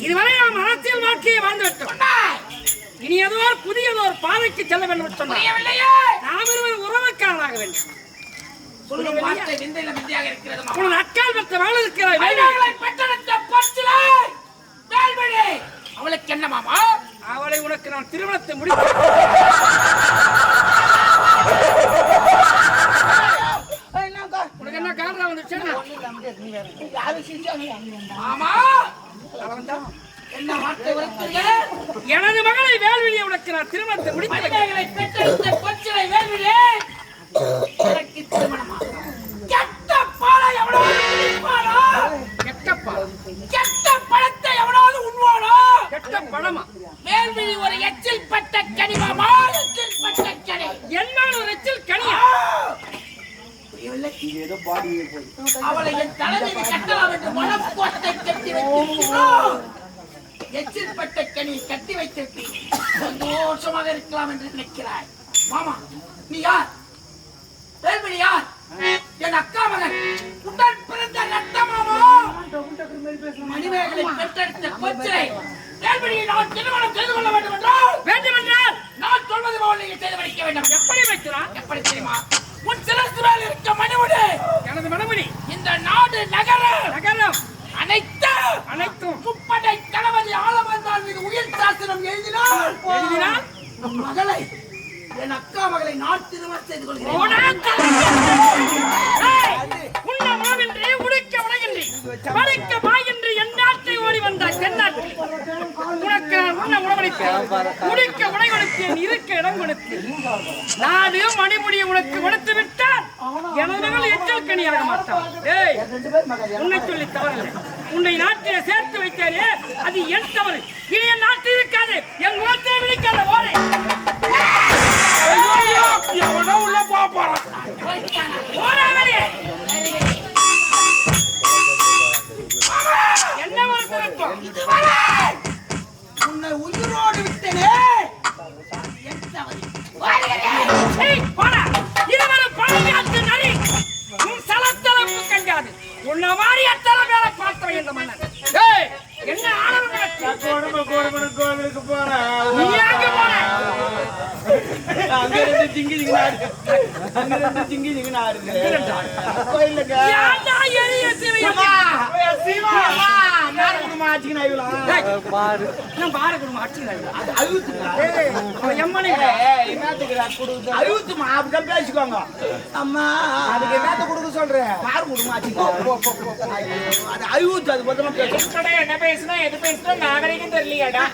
இதுவரை நாம் அரசியல் வாழ்க்கையை வாழ்ந்துவிட்டோம் இனி ஏதோ புதியதோ ஒரு பாதைக்கு செல்ல வேண்டும் என்று சொன்னார்? நாம் இருவர் உறவுக்காரராக வேண்டும். உனது அக்கால் பெற்ற மகள் இருக்கிறாய். அவளுக்கு என்ன மாமா அவளை உனக்கு நான் திருமணத்தை முடித்து எனது மகளை வேல்விழியை உனக்கு நான் திருமணத்தை முடித்து பெற்றெடுத்த வேல்விழி. அவளை என் தலைமையை கட்டலாம் என்று மனக்கோட்டை கட்டி வைத்திருக்கிறோம் எச்சில் பட்ட கனி கட்டி வைத்திருக்கு சந்தோஷமாக இருக்கலாம் என்று நினைக்கிறாய். மாமா நீ யார்? வேல்விழி யார்? என் அக்கா மகன். உடன் பிறந்த ரத்த மாமா. மணிமேகலை பெற்றெடுத்த கொச்சரை வேல்விழியை நான் திருமணம் செய்து கொள்ள வேண்டும் என்றால் வேண்டுமென்றால் நான் சொல்வது போல் நீங்கள் செய்து முடிக்க வேண்டும். எப்படி வைக்கிறான் எப்படி தெரியுமா? உன் சிரசு மேல் எனது மணமணி இந்த நாடு நகர நகரம். அனைத்து அனைத்தும். முப்படை தளபதி ஆளவந்தான் மீது உயிர் சாசனம் எழுதினால். எழுதினால்? மகளை என் அக்கா மகளை நான் திருமணம் செய்து கொள்கிறேன். உடுக்க உணவின்றி படுக்க பாயின்றி என் நாட்டை ஓடி வந்தாய் தென்னாட்டில் உனக்கு நான் உணவளித்தேன். உடுக்க உடை கொடுத்தேன் இருக்க இடம் கொடுத்தேன் நாடு மணிமுடியை உனக்கு கொடுத்து விட்டால் எனது மகள் எச்சல் கனியாக மாட்டான் டேய் உன்னை சொல்லி தவறில்லை. உன்னை நாட்டிலே சேர்த்து வைத்தாரே அது என் தவறு. இனி என் நாட்டில் இருக்காது. என் குலத்தை விழிக்காத ஓலை. உன்னை வாரி அத்தலை மேல பார்த்தவன் இந்த மன்னன். என்ன கோவிலுக்கு போறேன் நீ எங்க போன? அங்க இருந்து ஜிங்கி ஜிங்கி ஆடுது அங்க இருந்து ஜிங்கி ஜிங்கி ஆடுது கோயிலுக்கு சீமா நான் பாரு. குடும்பம் அடிச்சுக்கிறாங்க. அது அழுத்துக்கா எம்மனை விட. என்னத்துக்கு கொடுக்குது அழுத்துமா அப்படிதான் பேசிக்கோங்க அம்மா அதுக்கு என்னத்த கொடுக்க சொல்றேன் பாரு குடும்பம் அது அழுத்து அது பத்திரமா பேசும் என்ன பேசுனா எது பேசுனா நாகரிகம் தெரியலையாடா?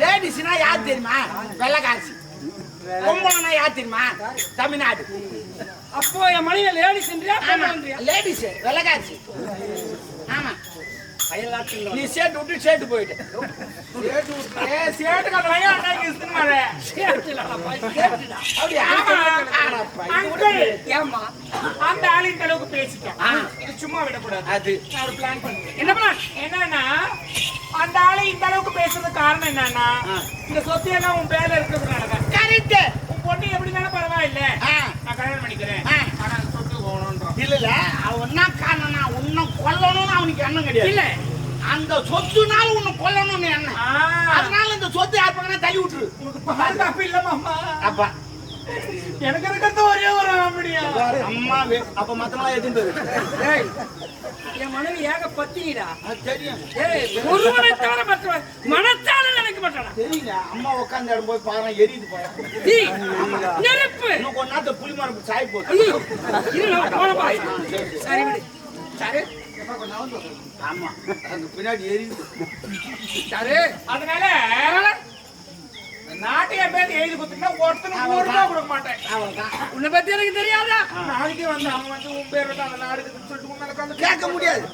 லேடிஸ்னா யார் தெரியுமா? வெள்ளக்காரசி. பொம்பளைனா யார் தெரியுமா? தமிழ்நாடு. அப்போ என் மனைவி லேடி சென்றியா பெண்ணியா லேடிஸ் வெள்ளக்காரசி ஆமா. நீ சேட்டு விட்டு சேட்டு போயிட்டு. சேட்டு விட்டு. ஏ சேட்டு கட்டலையா அன்னைக்கு இஸ்திரி அப்படியா? அங்கிள், ஏம்மா? அந்த ஆளு இந்த அளவுக்கு பேசிட்டேன். இது சும்மா விடக்கூடாது. அது. ஒரு பிளான் பண்ணேன் என்ன பிளான் என்னன்னா அந்த ஆளு இந்த அளவுக்கு பேசுறதுக்கு காரணம் என்னன்னா இந்த சொத்து எல்லாம் உன் பேர்ல இருக்கிறதுனால கரெக்ட் பொண்ணு எப்படி தானே பரவாயில்ல. ஆ. நான் கல்யாணம் பண்ணிக்கிறேன். ஆ. ஆனா அந்த சொத்து போகணுன்றோம் இல்ல இல்ல அவன் என்ன காரணம்னா உன்னை கொல்லணும்னு அவனுக்கு எண்ணம் கிடையாது. இல்ல. அந்த சொத்துனால உன்னை கொல்லணும்னு எண்ணம். ஆ, அதனால இந்த சொத்து யார் பக்கம் தள்ளி விட்டுரு. உனக்கு பாதுகாப்பு இல்ல மாமா. அப்பா. எனக்கு இருக்கிறது ஒரே ஒரு அப்படியா அம்மா வே- அப்ப எதுன்றது ஏய், என் மனைவி ஏக பத்தினிடா அது தெரியும். ஏய் ஒருவனை தவிர மற்றவன் மனத்தால மாட்டானா? தெரியல. அம்மா உட்காந்து இடம் போய் பாக்குறேன் எரியுது போய் தீ நெருப்பு. இன்னும் கொஞ்ச புளி மரம் சாய் போகுது. சரி விடு. சரி. ஆமா. அங்க பின்னாடி எரியுது. சரி. அதனால நாட்டைய பேர் எழுதி கொடுத்தீங்கன்னா ஒருத்தனுக்கு ஒரு ரூபா கொடுக்க மாட்டேன். உன்னை பத்தி எனக்கு தெரியாதா? நாளைக்கே வந்து அவன் வந்து உன் பேர் அந்த நாடு இருக்குன்னு சொல்லிட்டு உன் மேல கலந்து கேட்க முடியாது.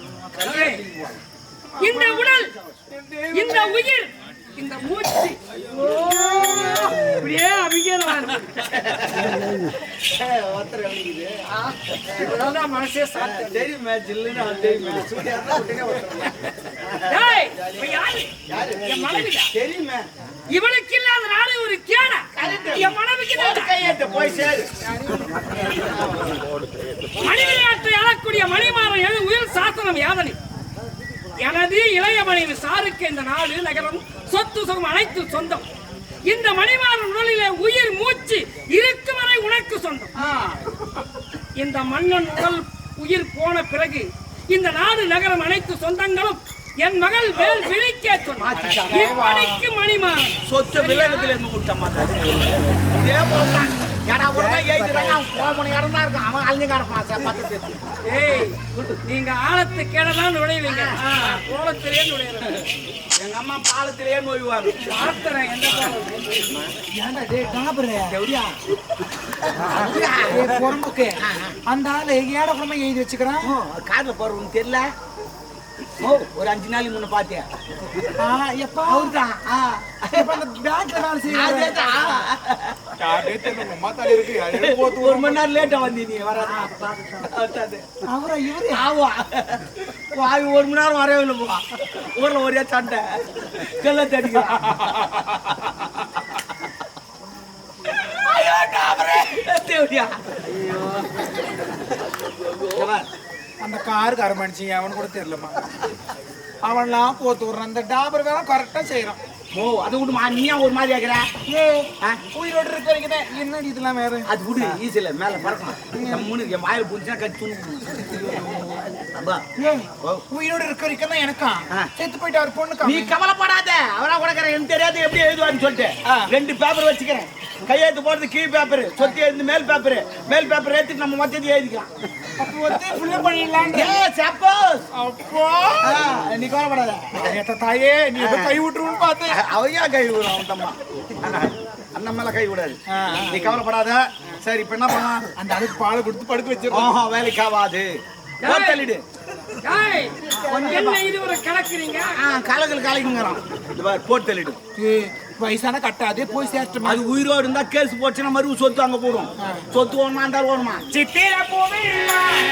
இந்த உடல் இந்த உயிர் இந்த மூச்சு. அப்படியே இப்படியே மனசே சாத்து தெரியுமே ஜில்லுன்னு தெரியுமே இவளுக்கு இல்லாத நாடு ஒரு கேட. என் மனைவிக்கு போய் சேரு மணி விளையாட்டை ஆளக்கூடிய மணிமாறன் எழு உயிர் சாசனம் யாதனை எனது இளைய மனைவி சாருக்கு இந்த நாடு நகரம் சொத்து சுகம் அனைத்து சொந்தம். இந்த மணிமாறன் உடலிலே உயிர் மூச்சு இருக்கும் வரை உனக்கு சொந்தம். இந்த மன்னன் உடல் உயிர் போன பிறகு இந்த நாடு நகரம் அனைத்து சொந்தங்களும் என் மகள் வேல் விழிக்க சொன்னார். இப்படிக்கு மணிமாறன். சொத்து வில்லங்கத்துல இருந்து கொடுத்த மாட்டாங்க நீங்க ஆழத்து கேடதான் நுழைவீங்க. கோலத்திலே நுழையிறது. எங்க அம்மா பாலத்திலேயே நோய்வாங்க பார்த்தன எந்த அந்த ஆளு ஏட குடும்பம் எழுதி வச்சுக்கிறான்? காதுல போற உனக்கு தெரியல? ஓ ஒரு அஞ்சு நாளைக்கு முன்ன பாத்தியா ஆ, எப்பா? அவர்தான் பேங்க்ல வேலை செய்யறாரு. ஒரு மணி நேரம் லேட்டா வந்தி நீ வராது. அவரா இவரு? ஆவா. வாய் ஒரு மணி நேரம் வரவே இல்லை போ ஊர்ல ஒரே சண்டை. கல்ல ஐயோ, அந்த காருக்கு அரமணிச்சு அவன் கூட தெரியலமா அவன்லாம் போத்து விடுறான். அந்த டாபர் வேலை கரெக்டா செய்யறான். ஓ அதை விடுமா நீ ஏன் ஒரு மாதிரி ஆகுற ஆ? உயிரோடு இருக்க வரைக்கும் என்னடி இதெல்லாம் வேற? அது விடு ஈஸியில் மேலே பறக்கணும் மூணு என் வாயில் புடிச்சா கட்டி உயிரோடு இருக்க வரைக்கும் தான் எனக்கா. செத்து போயிட்டு அவர் பொண்ணு நீ கவலைப்படாத. அவரா கொடுக்குறேன் எனக்கு தெரியாது எப்படி எழுதுவான்னு சொல்லிட்டு. ரெண்டு பேப்பர் வச்சுக்கிறேன். கையெழுத்து போடுறது கீழ் பேப்பர் சொத்து எழுந்து மேல் பேப்பர் மேல் பேப்பர் ஏற்றிட்டு நம்ம மொத்தத்தையும் எழுதிக்கலாம். அப்போ வந்து ஃபுல்லா பண்ணிடலாம் ஏ சப்போஸ் அப்போ? நீ கவலைப்படாத. தாயே நீ கை விட்டுருன்னு பார்த்தேன். அவன் ஏன் கை விடும் அவன் தம்மா அண்ணன் மேல கை விடாது நீ கவலைப்படாத. சரி இப்ப என்ன பண்ணலாம்? அந்த ஆளுக்கு பாலை கொடுத்து படுக்க வச்சிருக்கோம் ஓஹோ வேலைக்கு ஆகாது தள்ளிடு கலக்குறீங்க? கலக்கல் கலக்குங்கிறான் இது பாரு, போட்டு தள்ளிடு வயசான கட்டாதே போய் சேர்த்துமா? அது உயிரோடு இருந்தா கேஸ் போச்சுன்னா மறுபடியும் சொத்து அங்க போடும். சொத்து ஒண்ணா இருந்தாலும் ஓடுமா சித்திர பூவில்